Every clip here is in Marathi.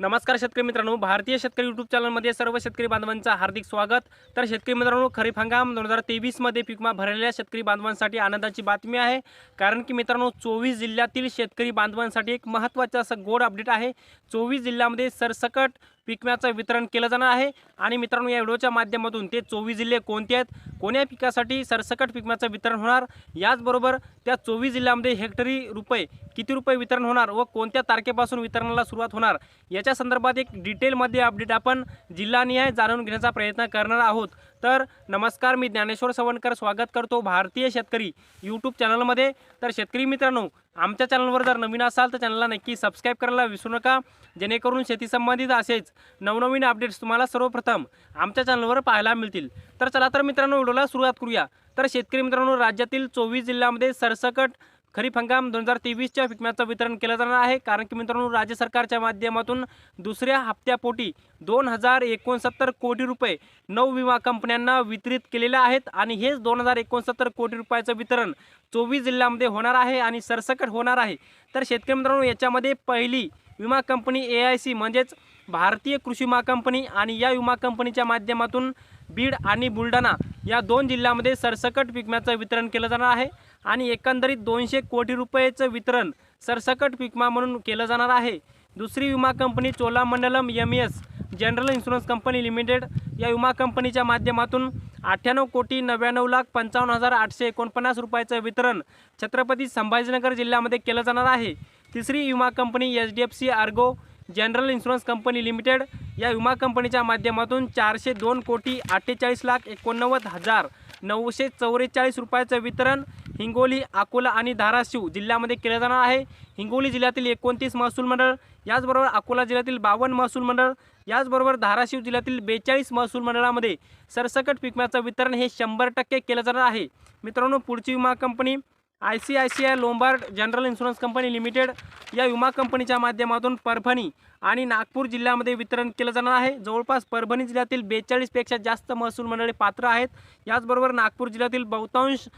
नमस्कार शेतकरी मित्रांनो भारतीय शेतकरी युट्यूब चॅनलमध्ये सर्व शेतकरी बांधवांचं हार्दिक स्वागत. तर शेतकरी मित्रांनो खरीप हंगाम दोन हजार तेवीसमध्ये पिकमा भरलेल्या शेतकरी बांधवांसाठी आनंदाची बातमी आहे. कारण की मित्रांनो चोवीस जिल्ह्यातील शेतकरी बांधवांसाठी एक महत्त्वाचं असं गोड अपडेट आहे. चोवीस जिल्ह्यामध्ये सरसकट पिकम्याचं वितरण केलं जाणार आहे. आणि मित्रांनो या व्हिडिओच्या माध्यमातून ते चोवीस जिल्हे कोणते आहेत कोण्या पिकासाठी सरसकट पिकम्याचं वितरण होणार? याचबरोबर त्या चोवीस जिल्ह्यामध्ये हेक्टरी रुपये किती रुपये वितरण होणार व कोणत्या तारखेपासून वितरणाला सुरुवात होणार? याच्या संदर्भात एक डिटेलमध्ये अपडेट आपण जिल्हानिहाय जाणून घेण्याचा प्रयत्न करणार आहोत. तर नमस्कार मी ज्ञानेश्वर सवणकर स्वागत करतो भारतीय शेतकरी यूट्यूब चॅनलमध्ये तर शेतकरी मित्रांनो आमच्या चॅनलवर जर नवीन असाल तर चॅनलला नक्की सबस्क्राईब करायला विसरू नका. जेणेकरून शेती संबंधित असेच नवनवीन अपडेट्स तुम्हाला सर्वप्रथम आमच्या चॅनलवर पाहायला मिळतील. तर चला तर मित्रांनो व्हिडिओला सुरुवात करूया. तर शेतकरी मित्रांनो राज्यातील चोवीस जिल्ह्यामध्ये सरसकट खरीप हंगाम दोन हजार तेवीसच्या पिकम्याचं वितरण केलं जाणार आहे. कारण की मित्रांनो राज्य सरकारच्या माध्यमातून दुसऱ्या हप्त्यापोटी दोन हजार एकोणसत्तर कोटी रुपये नऊ विमा कंपन्यांना वितरित केलेले आहेत आणि हेच दोन हजार एकोणसत्तर कोटी रुपयाचं वितरण चोवीस जिल्ह्यामध्ये होणार आहे आणि सरसकट होणार आहे. तर शेतकरी मित्रांनो याच्यामध्ये पहिली विमा कंपनी ए आय सी म्हणजेच भारतीय कृषी विमा कंपनी आणि या विमा कंपनीच्या माध्यमातून बीड आणि बुलढाणा या दोन जिल्ह्यामध्ये सरसकट पिकम्याचं वितरण केलं जाणार आहे आणि एकंदरीत दोनशे कोटी रुपयेचं वितरण सरसकट पिकमा म्हणून केलं जाणार आहे. दुसरी विमा company Cholamandalam M S general insurance company limited या विमा कंपनीच्या माध्यमातून अठ्ठ्याण्णव कोटी नव्याण्णव लाख पंचावन्न हजार आठशे एकोणपन्नास रुपयाचं वितरण छत्रपती संभाजीनगर जिल्ह्यामध्ये केलं जाणार आहे. तिसरी विमा company H D F C ergo general insurance company limited या विमा कंपनीच्या माध्यमातून चारशे दोन कोटी अठ्ठेचाळीस लाख एकोणनव्वद हजार नऊशे चौवेचाळीस रुपयाचं वितरण हिंगोली अकोला आणि धाराशिव जिल्ह्यामध्ये केलं जाणार आहे. हिंगोली जिल्ह्यातील एकोणतीस महसूल मंडळ याचबरोबर अकोला जिल्ह्यातील बावन्न महसूल मंडळ याचबरोबर धाराशिव जिल्ह्यातील बेचाळीस महसूल मंडळामध्ये सरसकट पिकम्याचं वितरण हे शंभर टक्के केलं जाणार आहे. मित्रांनो पुढची विमा company I C I C I Lombard general insurance company limited या विमा कंपनीच्या माध्यमातून परभणी आणि नागपूर जिल्ह्यामध्ये वितरण केलं जाणार आहे. जवळपास परभणी जिल्ह्यातील बेचाळीसपेक्षा जास्त महसूल मंडळे पात्र आहेत. याचबरोबर नागपूर जिल्ह्यातील बहुतांश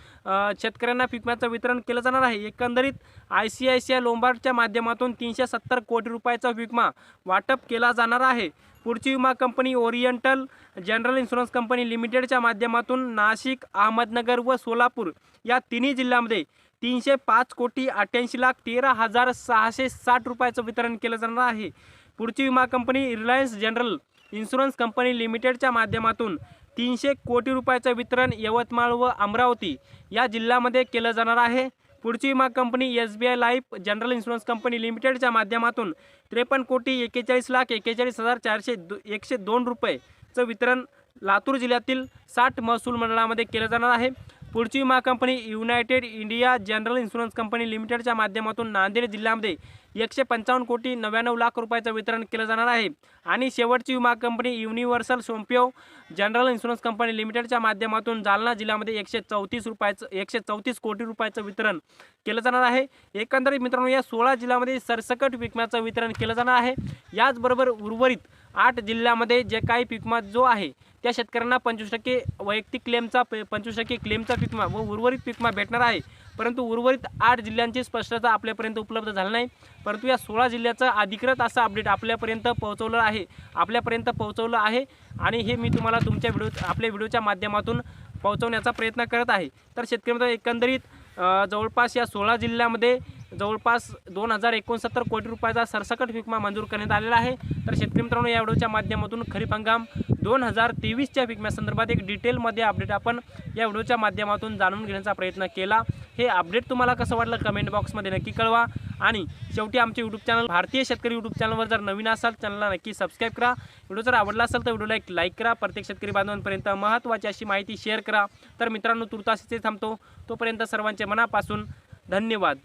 शेतकऱ्यांना पिकम्याचं वितरण केलं जाणार आहे. एकंदरीत I C I C I लोंबार्डच्या माध्यमातून तीनशे सत्तर कोटी रुपयाचा विमा वाटप केला जाणार आहे. पुढची विमा company oriental general insurance company लिमिटेडच्या माध्यमातून नाशिक अहमदनगर व सोलापूर या तिन्ही जिल्ह्यामध्ये तीनशे पाच कोटी अठ्ठ्याऐंशी लाख तेरा हजार सहाशे साठ रुपयाचं वितरण केलं जाणार आहे. पुढची विमा company Reliance general insurance company लिमिटेडच्या माध्यमातून तीनशे कोटी रुपयाचं वितरण यवतमाळ व अमरावती या जिल्ह्यामध्ये केलं जाणार आहे. पुढची विमा company S B I life general insurance company लिमिटेडच्या माध्यमातून त्रेपन्न कोटी एक्केचाळीस लाख एक्केचाळीस हजार चारशे दो एकशे दोन रुपयेचं वितरण लातूर जिल्ह्यातील साठ महसूल मंडळामध्ये केलं जाणार आहे. पुढची विमा company United India general insurance company लिमिटेडच्या माध्यमातून नांदेड जिल्ह्यामध्ये एकशे पंचावन्न कोटी नव्याण्णव लाख रुपयाचं वितरण केलं जाणार आहे. आणि शेवटची विमा company Universal Sompo general insurance company लिमिटेडच्या माध्यमातून जालना जिल्ह्यामध्ये एकशे चौतीस रुपयाचं एकशे चौतीस कोटी रुपयाचं वितरण केलं जाणार आहे. एकंदरीत मित्रांनो या सोळा जिल्ह्यामध्ये सरसकट विकम्याचं वितरण केलं जाणार आहे. याचबरोबर उर्वरित आठ जिल्ह्यामध्ये जे काही पिकमा जो आहे त्या शेतकऱ्यांना पंचवीस टक्के वैयक्तिक क्लेमचा पंचवीस टक्के क्लेमचा पिकमा व उर्वरित पिकमा भेटणार आहे. परंतु उर्वरित आठ जिल्ह्यांची स्पष्टता आपल्यापर्यंत उपलब्ध झाली नाही. परंतु या सोळा जिल्ह्याचं अधिकृत असं अपडेट आपल्यापर्यंत पोहोचवलं आहे. आपल्यापर्यंत पोहोचवलं आहे आणि हे मी तुम्हाला तुमच्या व्हिडिओ आपल्या व्हिडिओच्या माध्यमातून पोहोचवण्याचा प्रयत्न करत आहे. तर शेतकरी एकंदरीत जवळपास या सोळा जिल्ह्यामध्ये जवळपास दोन हजार एकोणसत्तर कोटी रुपयाचा सरसकट विकमा मंजूर करण्यात आलेला आहे. तर शेतकरी मित्रांनो या व्हिडिओच्या माध्यमातून खरीप हंगाम दोन हजार तेवीसच्या विकम्यासंदर्भात एक डिटेलमध्ये अपडेट आपण या व्हिडिओच्या माध्यमातून जाणून घेण्याचा प्रयत्न केला. हे अपडेट तुम्हाला कसं वाटलं कमेंट बॉक्समध्ये नक्की कळवा. आणि शेवटी आमचे यूट्यूब चॅनल भारतीय शेतकरी यूट्यूब चॅनलवर जर नवीन असाल चॅनलला नक्की सबस्क्राईब करा. व्हिडिओ जर आवडला असेल तर व्हिडिओला एक लाईक करा. प्रत्येक शेतकरी बांधवांपर्यंत महत्त्वाची अशी माहिती शेअर करा. तर मित्रांनो तुर्तासीचे थांबतो. तोपर्यंत सर्वांचे मनापासून धन्यवाद.